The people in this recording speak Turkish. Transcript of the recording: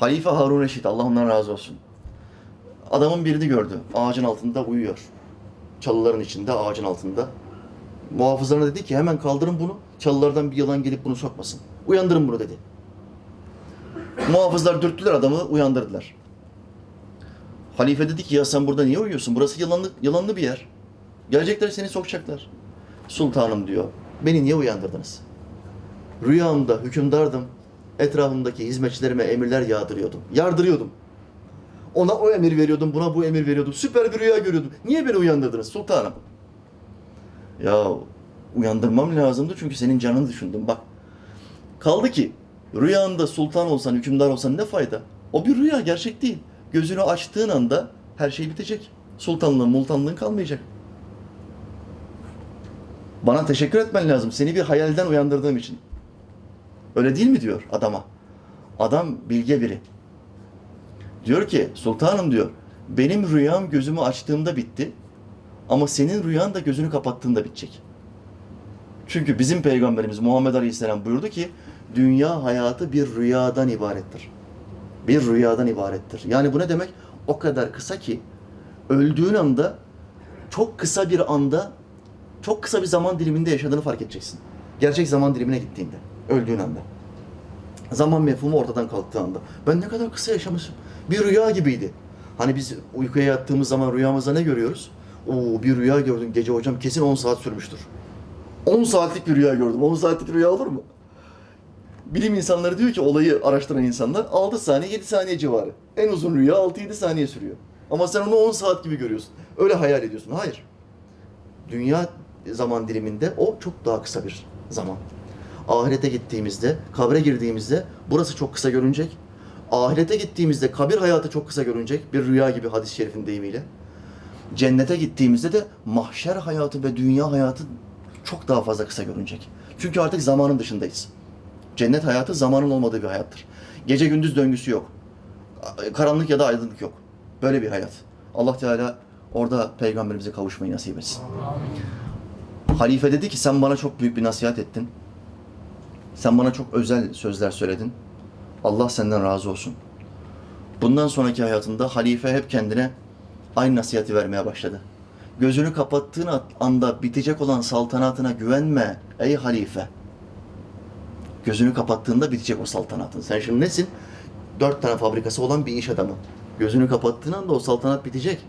Halife Harun Reşit, Allah ondan razı olsun. Adamın birini gördü. Ağacın altında uyuyor. Çalıların içinde, ağacın altında. Muhafızlarına dedi ki hemen kaldırın bunu. Çalılardan bir yılan gelip bunu sokmasın. Uyandırın bunu dedi. Muhafızlar dürttüler adamı, uyandırdılar. Halife dedi ki ya sen burada niye uyuyorsun? Burası yılanlı, yılanlı bir yer. Gelecekler seni sokacaklar. Sultanım diyor. Beni niye uyandırdınız? Rüyamda hükümdardım. Etrafımdaki hizmetçilerime emirler yağdırıyordum. Yardırıyordum. Ona o emir veriyordum, buna bu emir veriyordum. Süper bir rüya görüyordum. Niye beni uyandırdınız sultanım? Ya uyandırmam lazımdı çünkü senin canını düşündüm bak. Kaldı ki rüyanda sultan olsan, hükümdar olsan ne fayda? O bir rüya, gerçek değil. Gözünü açtığın anda her şey bitecek. Sultanlığın, multanlığın kalmayacak. Bana teşekkür etmen lazım. Seni bir hayalden uyandırdığım için. Öyle değil mi diyor adama. Adam bilge biri. Diyor ki sultanım diyor. Benim rüyam gözümü açtığımda bitti. Ama senin rüyan da gözünü kapattığında bitecek. Çünkü bizim peygamberimiz Muhammed Aleyhisselam buyurdu ki dünya hayatı bir rüyadan ibarettir. Bir rüyadan ibarettir. Yani bu ne demek? O kadar kısa ki öldüğün anda çok kısa bir anda çok kısa bir zaman diliminde yaşadığını fark edeceksin. Gerçek zaman dilimine gittiğinde, öldüğün anda. Zaman mefhumu ortadan kalktığı anda. Ben ne kadar kısa yaşamışım. Bir rüya gibiydi. Hani biz uykuya yattığımız zaman rüyamızda ne görüyoruz? Oo bir rüya gördüm gece hocam kesin 10 saat sürmüştür. 10 saatlik bir rüya gördüm. 10 saatlik rüya olur mu? Bilim insanları diyor ki olayı araştıran insanlar 6 saniye 7 saniye civarı. En uzun rüya 6-7 saniye sürüyor. Ama sen onu 10 saat gibi görüyorsun. Öyle hayal ediyorsun. Hayır. Dünya zaman diliminde o çok daha kısa bir zaman. Ahirete gittiğimizde, kabre girdiğimizde burası çok kısa görünecek. Ahirete gittiğimizde kabir hayatı çok kısa görünecek. Bir rüya gibi hadis-i şerifin deyimiyle. Cennete gittiğimizde de mahşer hayatı ve dünya hayatı çok daha fazla kısa görünecek. Çünkü artık zamanın dışındayız. Cennet hayatı zamanın olmadığı bir hayattır. Gece gündüz döngüsü yok. Karanlık ya da aydınlık yok. Böyle bir hayat. Allah Teala orada peygamberimize kavuşmayı nasip etsin. Halife dedi ki sen bana çok büyük bir nasihat ettin. Sen bana çok özel sözler söyledin. Allah senden razı olsun. Bundan sonraki hayatında halife hep kendine aynı nasihati vermeye başladı. Gözünü kapattığın anda bitecek olan saltanatına güvenme ey halife. Gözünü kapattığında bitecek o saltanatın. Sen şimdi nesin? Dört tane fabrikası olan bir iş adamı. Gözünü kapattığın anda o saltanat bitecek.